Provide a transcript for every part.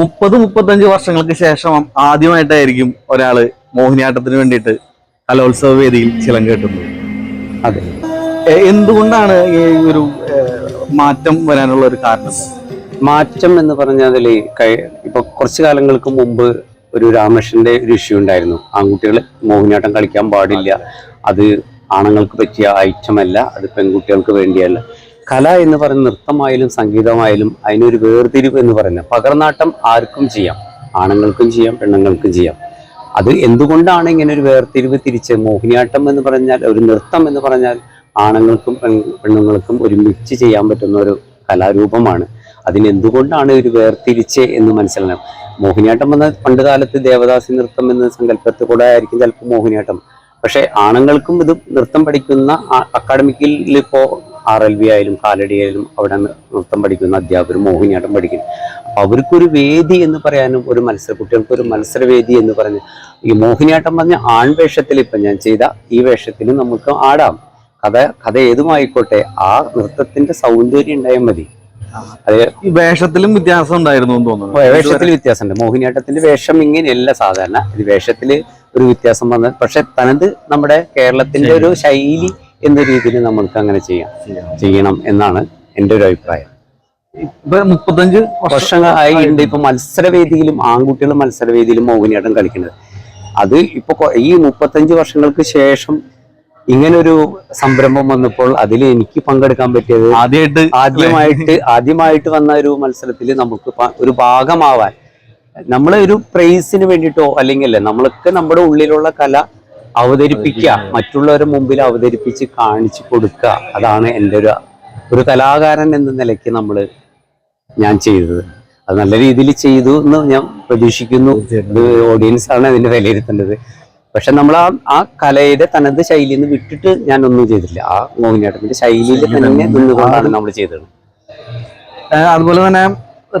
മുപ്പത് മുപ്പത്തഞ്ച് വർഷങ്ങൾക്ക് ശേഷം ആദ്യമായിട്ടായിരിക്കും ഒരാൾ മോഹിനിയാട്ടത്തിന് വേണ്ടിയിട്ട് കലോത്സവ വേദിയിൽ ചിലം കേട്ടുന്നത്. അതെ. എന്തുകൊണ്ടാണ് ഈ ഒരു മാറ്റം വരാനുള്ള ഒരു കാരണം? മാറ്റം എന്ന് പറഞ്ഞാൽ ഇപ്പൊ കുറച്ചു കാലങ്ങൾക്ക് മുമ്പ് ഒരു രാമകൃഷ്ണന്റെ ഒരു ഇഷ്യൂ ഉണ്ടായിരുന്നു. ആൺകുട്ടികൾ മോഹിനിയാട്ടം കളിക്കാൻ പാടില്ല. അത് ആണുങ്ങൾക്ക് പറ്റിയ ഐറ്റം അല്ല അത് പെൺകുട്ടികൾക്ക് വേണ്ടിയല്ല. കല എന്ന് പറയുന്ന നൃത്തമായാലും സംഗീതമായാലും അതിനൊരു വേർതിരിവ് എന്ന് പറയുന്നത് പകർനാട്ടം ആർക്കും ചെയ്യാം. ആണുങ്ങൾക്കും ചെയ്യാം പെണ്ണുങ്ങൾക്കും ചെയ്യാം. അത് എന്തുകൊണ്ടാണ് ഇങ്ങനെ ഒരു വേർതിരിവ് തിരിച്ച് മോഹിനിയാട്ടം എന്ന് പറഞ്ഞാൽ ഒരു നൃത്തം എന്ന് പറഞ്ഞാൽ ആണുങ്ങൾക്കും പെണ്ണുങ്ങൾക്കും ഒരുമിച്ച് ചെയ്യാൻ പറ്റുന്ന ഒരു കലാരൂപമാണ്. അതിനെന്തുകൊണ്ടാണ് ഒരു വേർതിരിച്ച് എന്ന് മനസ്സിലാക്കണം മോഹിനിയാട്ടം എന്ന പണ്ട് കാലത്ത് ദേവദാസി നൃത്തം എന്ന സങ്കല്പത്തിൽ കൂടെ ആയിരിക്കും ചിലപ്പോൾ മോഹിനിയാട്ടം. പക്ഷേ ആണുങ്ങൾക്കും ഇത് നൃത്തം പഠിക്കുന്ന അക്കാഡമിക്കിൽ ഇപ്പോൾ ആർ എൽ വി ആയാലും കാലടി ആയാലും അവിടെ നൃത്തം പഠിക്കുന്ന അധ്യാപകർ മോഹിനിയാട്ടം പഠിക്കും അപ്പൊ അവർക്കൊരു വേദി എന്ന് പറയാനും ഒരു മത്സര കുട്ടികൾക്ക് ഒരു മത്സരവേദി എന്ന് പറഞ്ഞ് ഈ മോഹിനിയാട്ടം പറഞ്ഞ ആൺവേഷത്തിൽ ഇപ്പം ഞാൻ ചെയ്ത ഈ വേഷത്തിൽ നമുക്ക് ആടാം. കഥ കഥ ഏതുമായിക്കോട്ടെ ആ നൃത്തത്തിന്റെ സൗന്ദര്യം ഉണ്ടായാൽ മതി. ഈ വേഷത്തിലും വ്യത്യാസം ഉണ്ടായിരുന്നു തോന്നുന്നു. വേഷത്തിൽ വ്യത്യാസമുണ്ട്. മോഹിനിയാട്ടത്തിന്റെ വേഷം ഇങ്ങനെയല്ല സാധാരണ. ഇത് വേഷത്തിൽ ഒരു വ്യത്യാസം വന്നത് പക്ഷെ തനത് നമ്മുടെ കേരളത്തിന്റെ ഒരു ശൈലി എന്ന രീതിയിൽ നമ്മൾക്ക് അങ്ങനെ ചെയ്യാം. ചെയ്യണം എന്നാണ് എന്റെ ഒരു അഭിപ്രായം. ഇപ്പൊ മുപ്പത്തഞ്ച് വർഷം വർഷങ്ങളായി ഉണ്ട് ഇപ്പൊ മത്സരവേദിയിലും ആൺകുട്ടികൾ മത്സരവേദിയിലും മോഹിനിയാട്ടം കളിക്കുന്നത്. അത് ഇപ്പൊ ഈ മുപ്പത്തഞ്ച് വർഷങ്ങൾക്ക് ശേഷം ഇങ്ങനൊരു സംരംഭം വന്നപ്പോൾ അതിൽ എനിക്ക് പങ്കെടുക്കാൻ പറ്റിയത് ആദ്യമായിട്ട് ആദ്യമായിട്ട് ആദ്യമായിട്ട് വന്ന ഒരു മത്സരത്തിൽ നമുക്ക് ഒരു ഭാഗമാവാൻ നമ്മൾ ഒരു പ്രൈസിന് വേണ്ടിയിട്ടോ അല്ലെങ്കിൽ അല്ലേ നമ്മളൊക്കെ നമ്മുടെ ഉള്ളിലുള്ള കല അവതരിപ്പിക്കുക. മറ്റുള്ളവരുടെ മുമ്പിൽ അവതരിപ്പിച്ച് കാണിച്ചു കൊടുക്കുക. അതാണ് എന്റെ ഒരു ഒരു കലാകാരൻ എന്ന നിലയ്ക്ക് നമ്മൾ ഞാൻ ചെയ്തത്. അത് നല്ല രീതിയിൽ ചെയ്തു എന്ന് ഞാൻ പ്രതീക്ഷിക്കുന്നു. ഓഡിയൻസ് ആണ് അതിന്റെ വിലയിരുത്തേണ്ടത്. പക്ഷെ നമ്മൾ ആ ആ കലയുടെ തനത് ശൈലിയിൽ നിന്ന് വിട്ടിട്ട് ഞാൻ ഒന്നും ചെയ്തില്ല. ആ മോഹിനിയാട്ടത്തിന്റെ ശൈലിയിൽ തന്നെ നിന്നുകൊണ്ടാണ് നമ്മൾ ചെയ്തത്. അതുപോലെ തന്നെ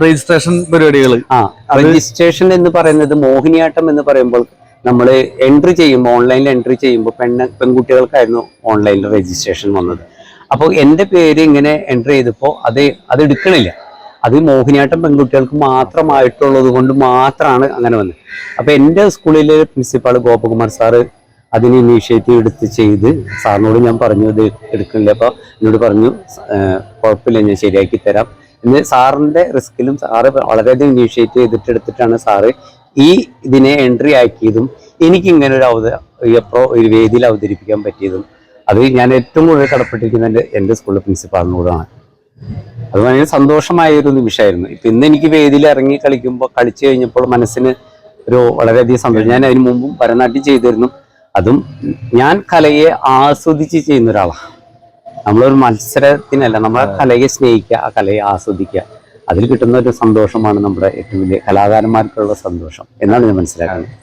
രജിസ്ട്രേഷൻ പരിപാടികൾ ആ രജിസ്ട്രേഷൻ എന്ന് പറയുന്നത് മോഹിനിയാട്ടം എന്ന് പറയുമ്പോൾ നമ്മൾ എൻട്രി ചെയ്യുമ്പോൾ ഓൺലൈനിൽ എൻട്രി ചെയ്യുമ്പോൾ പെണ്ണ് പെൺകുട്ടികൾക്കായിരുന്നു ഓൺലൈനിൽ രജിസ്ട്രേഷൻ വന്നത്. അപ്പോൾ എന്റെ പേര് ഇങ്ങനെ എൻട്രി ചെയ്തപ്പോൾ അത് അത് എടുക്കണില്ല. അത് മോഹിനിയാട്ടം പെൺകുട്ടികൾക്ക് മാത്രമായിട്ടുള്ളത് കൊണ്ട് മാത്രമാണ് അങ്ങനെ വന്നത്. അപ്പോൾ എന്റെ സ്കൂളിലെ പ്രിൻസിപ്പാൾ ഗോപകുമാർ സാറ് അതിന് ഇനീഷ്യേറ്റീവ് എടുത്ത് ചെയ്ത് സാറിനോട് ഞാൻ പറഞ്ഞു ഇത് എടുക്കണില്ല. അപ്പോൾ എന്നോട് പറഞ്ഞു കുഴപ്പമില്ല ഞാൻ ശരിയാക്കി തരാം. എന്ന് സാറിന്റെ റിസ്കിലും സാറ് വളരെയധികം ഇനീഷ്യേറ്റ് ചെയ്തിട്ട് എടുത്തിട്ടാണ് സാറ് ഈ ഇതിനെ എൻട്രി ആക്കിയതും എനിക്ക് ഇങ്ങനെ ഒരു അവത എപ്പോ ഒരു വേദിയിൽ അവതരിപ്പിക്കാൻ പറ്റിയതും അത് ഞാൻ ഏറ്റവും കൂടുതൽ കടപ്പെട്ടിരിക്കുന്ന എന്റെ എന്റെ സ്കൂളിലെ പ്രിൻസിപ്പാളിനോടാണ് അത് ഭയങ്കര സന്തോഷമായ ഒരു നിമിഷമായിരുന്നു. ഇപ്പൊ ഇന്ന് എനിക്ക് വേദിയിൽ ഇറങ്ങി കളിക്കുമ്പോൾ കളിച്ചു കഴിഞ്ഞപ്പോൾ മനസ്സിന് ഒരു വളരെയധികം സന്തോഷം. ഞാൻ അതിന് മുമ്പും ഭരതനാട്യം ചെയ്തിരുന്നു. അതും ഞാൻ കലയെ ആസ്വദിച്ച് ചെയ്യുന്ന ഒരാളാണ്. നമ്മളൊരു മത്സരത്തിനല്ല നമ്മളെ കലയെ സ്നേഹിക്കുക ആ കലയെ ആസ്വദിക്കുക. അതിൽ കിട്ടുന്ന ഒരു സന്തോഷമാണ് നമ്മുടെ ഏറ്റവും വലിയ കലാകാരന്മാർക്കുള്ള സന്തോഷം എന്നാണ് ഞാൻ മനസ്സിലാക്കുന്നത്.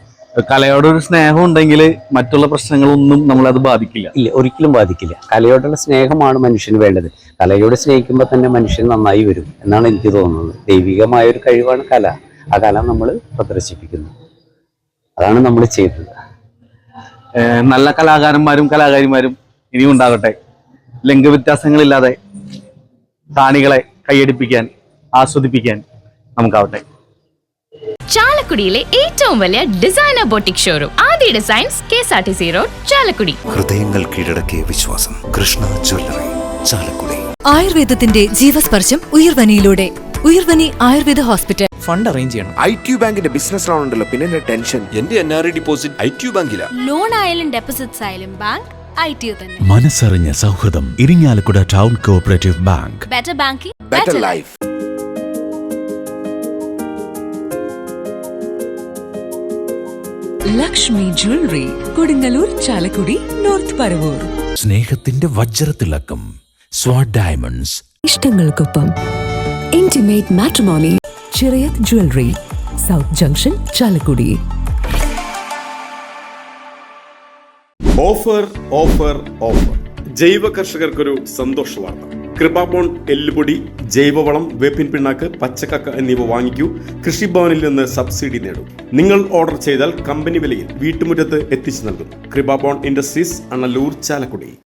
കലയോടൊരു സ്നേഹം ഉണ്ടെങ്കിൽ മറ്റുള്ള പ്രശ്നങ്ങളൊന്നും നമ്മളത് ബാധിക്കില്ല. ഇല്ല ഒരിക്കലും ബാധിക്കില്ല. കലയോടുള്ള സ്നേഹമാണ് മനുഷ്യന് വേണ്ടത്. കലയോട് സ്നേഹിക്കുമ്പോൾ തന്നെ മനുഷ്യൻ നന്നായി വരും എന്നാണ് എനിക്ക് തോന്നുന്നത്. ദൈവികമായ ഒരു കഴിവാണ് കല. ആ കല നമ്മൾ പ്രദർശിപ്പിക്കുന്നു. അതാണ് നമ്മൾ ചെയ്തത്. നല്ല കലാകാരന്മാരും കലാകാരിമാരും ഇനിയും ഉണ്ടാകട്ടെ. ലിംഗവ്യത്യാസങ്ങളില്ലാതെ കാണികളെ കൈയടിപ്പിക്കാൻ ആസ്വദിപ്പിക്കാൻ നമുക്കാവട്ടെ. ചാലക്കുടിയിലെ ഏറ്റവും വലിയ designer boutique showroom Aadya designs K S R T C road Chalakudy. ഹൃദയങ്ങൾ കീഴടക്കിയ വിശ്വാസം കൃഷ്ണ ജ്വല്ലറി ചാലക്കുടി. ആയുർവേദത്തിന്റെ ജീവസ്പർശം ഉയർവനിയിലൂടെ. Uyarvani Ayurveda hospital fund arrange ചെയ്യണം. ഐ ടി ബാങ്കിന്റെ ബിസിനസ് ലോൺ ഉണ്ടല്ലോ പിന്നെ എന്റെ ടെൻഷൻ. എന്റെ N R I deposit I T ബാങ്കിലാ. Loan ആയാലും ഡെപ്പോസിറ്റ്സ് ആയാലും ബാങ്ക് ഐ ടി തന്നെ. മനസ്സറിഞ്ഞ സൗഹൃദം Irinjalakuda town cooperative bank better banking better life Lakshmi jewellery Kodungallur Chalakudy north Paravur. സ്നേഹത്തിന്റെ വജ്രത്തിളക്കം Swad diamonds. ഇഷ്ടങ്ങൾക്കൊപ്പം intimate matrimony Chirayath jewellery south junction Chalakudy. Offer offer offer. ജൈവ കർഷകർക്കൊരു സന്തോഷ വാർത്ത. കൃപാബോൺ എല്ലുപൊടി ജൈവവളം വേപ്പിൻ പിണ്ണാക്ക് പച്ചക്കക്ക എന്നിവ വാങ്ങിക്കൂ. കൃഷിഭവനിൽ നിന്ന് സബ്സിഡി നേടും. നിങ്ങൾ ഓർഡർ ചെയ്താൽ കമ്പനി വിലയിൽ വീട്ടുമുറ്റത്ത് എത്തിച്ചു നൽകും. കൃപാബോൺ ഇൻഡസ്ട്രീസ് അണലൂർ ചാലക്കുടി.